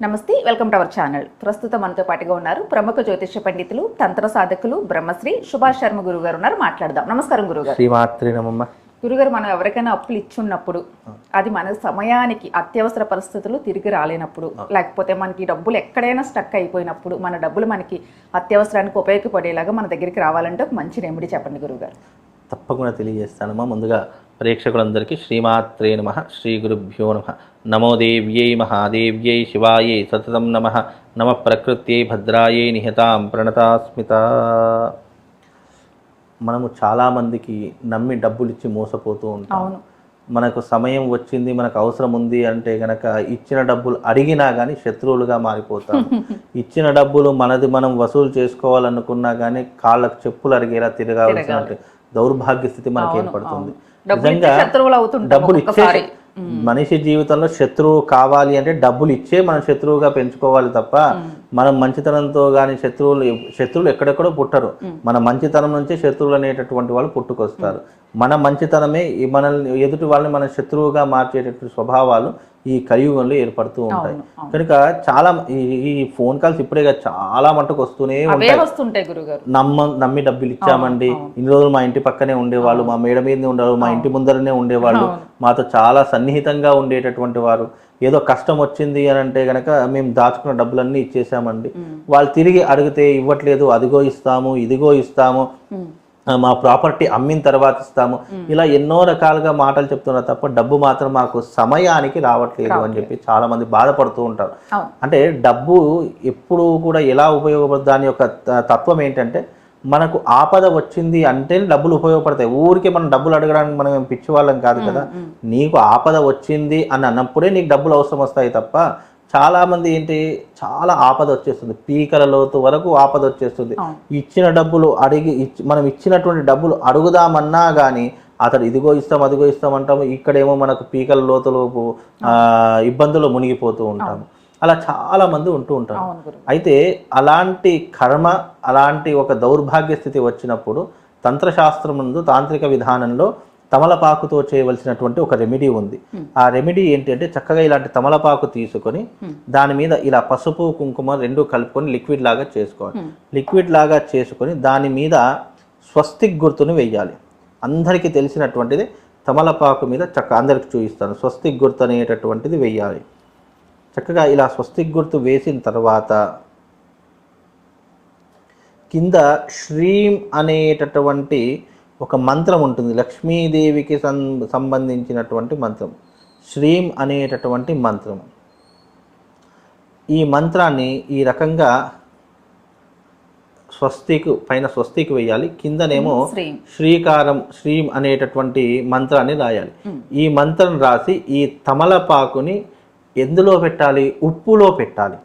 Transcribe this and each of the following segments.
నమస్తే welcome to our channel. ప్రస్తుతం మనతో పాటుగా ఉన్నారు ప్రముఖ జ్యోతిష పండితులు తంత్ర సాధకులు బ్రహ్మశ్రీ సుభాష్ శర్మ గురువు గారు ఉన్నారు. మాట్లాడదాం. నమస్కారం గురుగారు. గురుగారు మనం ఎవరికైనా అప్పులు ఇచ్చున్నప్పుడు అది మన సమయానికి అత్యవసర పరిస్థితులు తిరిగి రాలేనప్పుడు లేకపోతే మనకి డబ్బులు ఎక్కడైనా స్టక్ అయిపోయినప్పుడు మన డబ్బులు మనకి అత్యవసరానికి ఉపయోగపడేలాగా మన దగ్గరికి రావాలంటే ఒక మంచి రెమెడీ చెప్పండి గురుగారు. తప్పకుండా తెలియజేస్తానమ్మా. ముందుగా ప్రేక్షకులందరికీ శ్రీమాత్రే నమ శ్రీ గురుభ్యో నమ. నమో దేవ్యై మహాదేవ్యై శివాయై సతతం నమ. నమ ప్రకృత్యై భద్రాయై నిహతాం ప్రణతాస్మిత. మనము చాలామందికి నమ్మి డబ్బులు ఇచ్చి మోసపోతూ ఉంటాం. మనకు సమయం వచ్చింది మనకు అవసరం ఉంది అంటే గనక ఇచ్చిన డబ్బులు అడిగినా కానీ శత్రువులుగా మారిపోతాం. ఇచ్చిన డబ్బులు మనది మనం వసూలు చేసుకోవాలనుకున్నా కానీ కాళ్ళకు చెప్పులు అరిగేలా తిరగాల్సిన దౌర్భాగ్య స్థితి మనకి ఏర్పడుతుంది. శత్రువులు డబ్బులు ఇచ్చే మనిషి జీవితంలో శత్రువు కావాలి అంటే డబ్బులు ఇచ్చే మనం శత్రువుగా పెంచుకోవాలి తప్ప మనం మంచితనంతో కానీ శత్రువులు శత్రువులు ఎక్కడెక్కడో పుట్టరు. మన మంచితనం నుంచే శత్రువులు అనేటటువంటి వాళ్ళు పుట్టుకొస్తారు. మన మంచితనమే ఈ మనల్ని ఎదుటి వాళ్ళని మన శత్రువుగా మార్చేటటువంటి స్వభావాలు ఈ కలియుగంలో ఏర్పడుతూ ఉంటాయి. కనుక చాలా ఈ- ఈ ఫోన్ కాల్స్ ఇప్పుడే చాలా మట్టుకు వస్తూనే ఉంటాయి. నమ్మ నమ్మి డబ్బులు ఇచ్చామండి. ఇన్ని రోజులు మా ఇంటి పక్కనే ఉండేవాళ్ళు మా మేడ మీద ఉండేవాళ్ళు మా ఇంటి ముందరనే ఉండేవాళ్ళు. మాతో చాలా సన్నిహితంగా ఉండేటటువంటి వారు. ఏదో కష్టం వచ్చింది అని అంటే గనక మేము దాచుకున్న డబ్బులన్నీ ఇచ్చేసామండి. వాళ్ళు తిరిగి అడిగితే ఇవ్వట్లేదు అదిగో ఇస్తాము ఇదిగో ఇస్తాము. మా ప్రాపర్టీ అమ్మిన తర్వాత ఇస్తాము. ఇలా ఎన్నో రకాలుగా మాటలు చెప్తున్నారు తప్ప డబ్బు మాత్రం మాకు సమయానికి రావట్లేదు అని చెప్పి చాలా మంది బాధపడుతూ ఉంటారు. అంటే డబ్బు ఎప్పుడు కూడా ఎలా ఉపయోగపడుతుంది? దాని యొక్క తత్వం ఏంటంటే మనకు ఆపద వచ్చింది అంటే డబ్బులు ఉపయోగపడతాయి. ఊరికే మనం డబ్బులు అడగడానికి మనం పిచ్చి వాళ్ళం కాదు. కదా నీకు ఆపద వచ్చింది అని అన్నప్పుడే నీకు డబ్బులు అవసరం వస్తాయి తప్ప చాలా మంది ఏంటి చాలా ఆపద వచ్చేస్తుంది. పీకల లోతు వరకు ఆపద వచ్చేస్తుంది. ఇచ్చిన డబ్బులు అడిగి ఇచ్చి మనం ఇచ్చినటువంటి డబ్బులు అడుగుదామన్నా కానీ అతడు ఇదిగో ఇస్తాం అదిగో ఇస్తాం అంటాము. ఇక్కడేమో మనకు పీకల లోతులోపు ఆ, ఇబ్బందులు మునిగిపోతూ ఉంటాము. అలా చాలా మంది ఉంటూ ఉంటారు. అయితే అలాంటి కర్మ అలాంటి ఒక దౌర్భాగ్య స్థితి వచ్చినప్పుడు తంత్రశాస్త్రం ముందు తాంత్రిక విధానంలో తమలపాకుతో చేయవలసినటువంటి ఒక రెమెడీ ఉంది. ఆ రెమెడీ ఏంటి అంటే చక్కగా ఇలాంటి తమలపాకు తీసుకొని దాని మీద ఇలా పసుపు కుంకుమ రెండు కలుపుకొని లిక్విడ్ లాగా చేసుకోవాలి. లిక్విడ్ లాగా చేసుకొని దాని మీద స్వస్తిక్ గుర్తుని వెయ్యాలి. అందరికీ తెలిసినటువంటిది తమలపాకు మీద చక్క అందరికి చూపిస్తాను. స్వస్తిక్ గుర్తు అనేటటువంటిది వెయ్యాలి. చక్కగా ఇలా స్వస్తిక్ గుర్తు వేసిన తర్వాత కింద శ్రీం అనేటటువంటి ఒక మంత్రం ఉంటుంది. లక్ష్మీదేవికి సం సంబంధించినటువంటి మంత్రం. శ్రీం అనేటటువంటి మంత్రం. ఈ మంత్రాన్ని ఈ రకంగా స్వస్తికు పైన స్వస్తికి వేయాలి. కిందనేమో శ్రీ. శ్రీకారం శ్రీం అనేటటువంటి మంత్రాన్ని రాయాలి. ఈ మంత్రం రాసి ఈ తమలపాకుని ఎందులో పెట్టాలి? ఉప్పులో పెట్టాలి.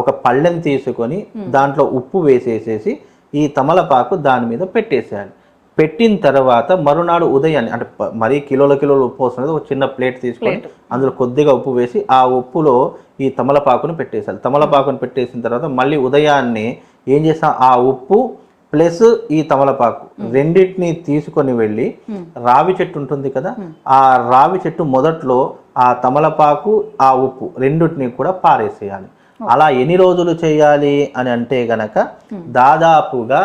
ఒక పళ్ళెం తీసుకొని దాంట్లో ఉప్పు వేసేసేసి ఈ తమలపాకు దాని మీద పెట్టేసేయాలి. పెట్టిన తర్వాత మరునాడు ఉదయాన్నే అంటే మరీ కిలోల కిలోలు ఉప్పు వస్తున్నది ఒక చిన్న ప్లేట్ తీసుకొని అందులో కొద్దిగా ఉప్పు వేసి ఆ ఉప్పులో ఈ తమలపాకును పెట్టేసాలి తమలపాకును పెట్టేసిన తర్వాత మళ్ళీ ఉదయాన్నే ఏం చేస్తాం ఆ ఉప్పు ప్లస్ ఈ తమలపాకు రెండింటిని తీసుకొని వెళ్ళి రావి చెట్టు ఉంటుంది కదా ఆ రావి చెట్టు మొదట్లో ఆ తమలపాకు ఆ ఉప్పు రెండింటిని కూడా పారేసేయాలి. అలా ఎన్ని రోజులు చేయాలి అని అంటే గనక దాదాపుగా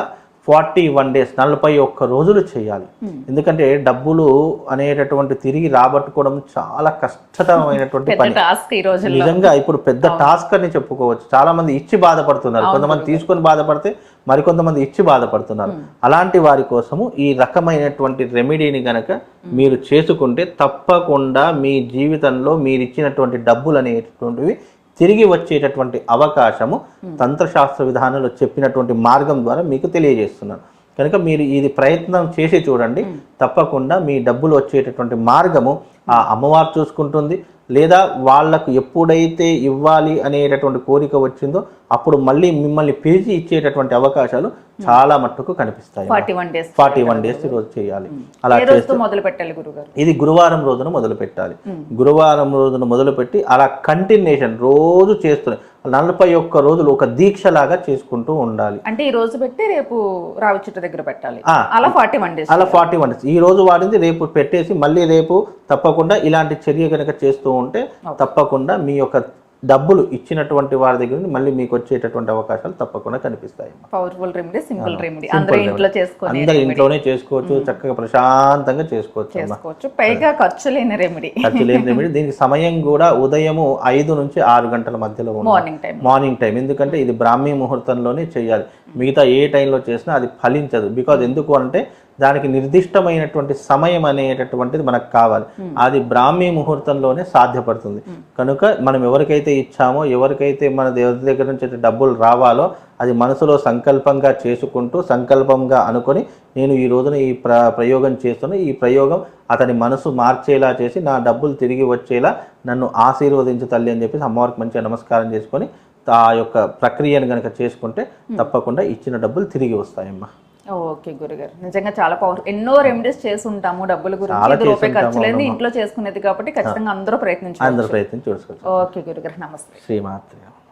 ఫార్టీ వన్ డేస్ నలభై ఒక్క రోజులు చేయాలి. ఎందుకంటే డబ్బులు అనేటటువంటి తిరిగి రాబట్టుకోవడం చాలా కష్టతరమైనటువంటి పని. నిజంగా ఇప్పుడు పెద్ద టాస్క్ అని చెప్పుకోవచ్చు. చాలా మంది ఇచ్చి బాధపడుతున్నారు. కొంతమంది తీసుకొని బాధపడితే మరికొంతమంది ఇచ్చి బాధపడుతున్నారు. అలాంటి వారి కోసము ఈ రకమైనటువంటి రెమెడీని గనక మీరు చేసుకుంటే తప్పకుండా మీ జీవితంలో మీరు ఇచ్చినటువంటి డబ్బులు అనేటటువంటివి తిరిగి వచ్చేటటువంటి అవకాశము తంత్రశాస్త్ర విధానంలో చెప్పినటువంటి మార్గం ద్వారా మీకు తెలియజేస్తున్నాను. కనుక మీరు ఇది ప్రయత్నం చేసి చూడండి. తప్పకుండా మీ డబ్బులు వచ్చేటటువంటి మార్గము ఆ అమ్మవారు చూసుకుంటుంది. లేదా వాళ్ళకు ఎప్పుడైతే ఇవ్వాలి అనేటటువంటి కోరిక వచ్చిందో అప్పుడు మళ్ళీ మిమ్మల్ని పిలిచి ఇచ్చేటటువంటి అవకాశాలు చాలా మట్టుకు కనిపిస్తాయి ఫార్టీ వన్ డేస్ రోజు చేయాలి. అలా మొదలు పెట్టాలి ఇది గురువారం రోజున మొదలు పెట్టాలి గురువారం రోజున మొదలుపెట్టి అలా కంటిన్యూషన్ రోజు చేస్తున్నాయి నలభై ఒక్క రోజులు ఒక దీక్షలాగా చేసుకుంటూ ఉండాలి. అంటే ఈ రోజు పెట్టి రేపు రావి చెట్టు దగ్గర పెట్టాలి. అలా ఫార్టీ వన్ డేస్. అలా ఫార్టీ వన్ ఈ రోజు వాడింది రేపు పెట్టేసి మళ్ళీ రేపు తప్పకుండా ఇలాంటి చర్య కనుక చేస్తూ ఉంటే తప్పకుండా మీ యొక్క డబ్బులు ఇచ్చినటువంటి వారి దగ్గర నుండి మళ్ళీ మీకు వచ్చేటటువంటి అవకాశాలు తప్పకుండా కనిపిస్తాయి పవర్ఫుల్ రెమెడీ సింపుల్ రెమెడీ అందరూ ఇంట్లో చేసుకొని అందరు ఇంట్లోనే చేసుకోవచ్చు చక్కగా ప్రశాంతంగా చేసుకోవచ్చు చేసుకోవచ్చు. పైగా ఖర్చు లేని రెమెడీ ఖర్చు లేని రెమెడీ దీనికి సమయం కూడా ఉదయము ఐదు నుంచి ఆరు గంటల మధ్యలో. మార్నింగ్ టైం మార్నింగ్ టైం ఎందుకంటే ఇది బ్రాహ్మీ ముహూర్తంలోనే చేయాలి. మిగతా ఏ టైంలో చేసినా అది ఫలించదు. బికాజ్ ఎందుకు అంటే దానికి నిర్దిష్టమైనటువంటి సమయం అనేటటువంటిది మనకు కావాలి. అది బ్రాహ్మీ ముహూర్తంలోనే సాధ్యపడుతుంది. కనుక మనం ఎవరికైతే ఇచ్చామో ఎవరికైతే మన దేవుడి దగ్గర నుంచి అయితే డబ్బులు రావాలో అది మనసులో సంకల్పంగా చేసుకుంటూ సంకల్పంగా అనుకొని నేను ఈ రోజున ఈ ప్ర ప్రయోగం చేస్తున్నా ఈ ప్రయోగం అతని మనసు మార్చేలా చేసి నా డబ్బులు తిరిగి వచ్చేలా నన్ను ఆశీర్వదించు తల్లి అని చెప్పేసి అమ్మవారికి మంచిగా నమస్కారం చేసుకొని ఆ యొక్క ప్రక్రియను కనుక చేసుకుంటే తప్పకుండా ఇచ్చిన డబ్బులు తిరిగి వస్తాయమ్మా. ఓకే గురుగారు. నిజంగా చాలా పవర్ ఎన్నో రెమెడీస్ చేసి ఉంటాము డబ్బుల గురించి రూపాయి ఖర్చు ఉంటాము, ఇంట్లో చేసుకునేది కాబట్టి ఖచ్చితంగా అందరూ ప్రయత్నించాలి అందరూ ప్రయత్నం చూసుకోవచ్చు. ఓకే గురుగారు నమస్తే. శ్రీమాత్రి.